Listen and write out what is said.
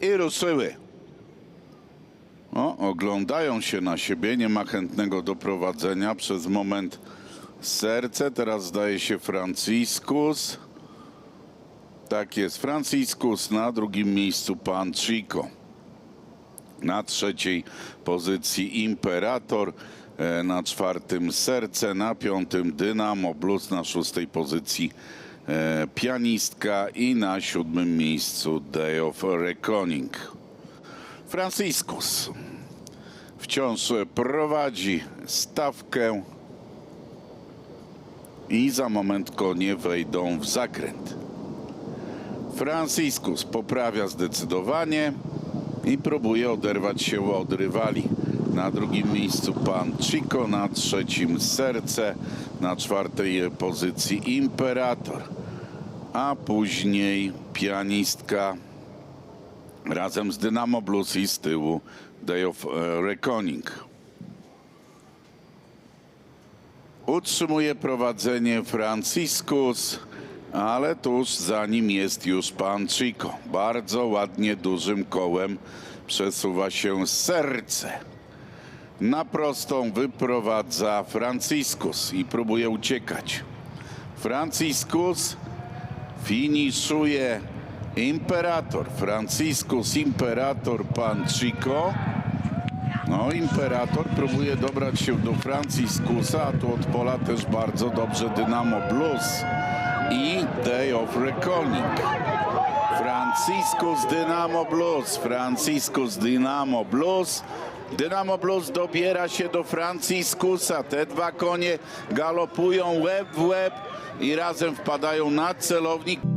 i ruszyły. O, oglądają się na siebie, nie ma chętnego do prowadzenia. Przez moment serce, teraz zdaje się Franciscus. Tak jest, Franciscus na drugim miejscu pan Chico. Na trzeciej pozycji Imperator, e, na czwartym Serce, na piątym Dynamo Blues, na szóstej pozycji Pianistka i na siódmym miejscu Day of Reckoning. Franciscus wciąż prowadzi stawkę i za moment konie wejdą w zakręt. Franciscus poprawia zdecydowanie i próbuje oderwać się od rywali. Na drugim miejscu pan Chico, na trzecim Serce, na czwartej pozycji Imperator, a później pianistka razem z Dynamo Blues i z tyłu Day of e, Reckoning. Utrzymuje prowadzenie Franciscus, ale tuż za nim jest już pan Chico. Bardzo ładnie dużym kołem przesuwa się serce. Na prostą wyprowadza Franciscus i próbuje uciekać. Franciscus finiszuje Imperator. Franciscus, Imperator, pan Chico. No, Imperator próbuje dobrać się do Franciscusa, a tu od pola też bardzo dobrze Dynamo Blues i Day of Reckoning. Franciscus Dynamo Blues, Franciscus Dynamo Blues. Dynamo Blues dobiera się do Franciscusa. Te dwa konie galopują łeb w łeb i razem wpadają na celownik.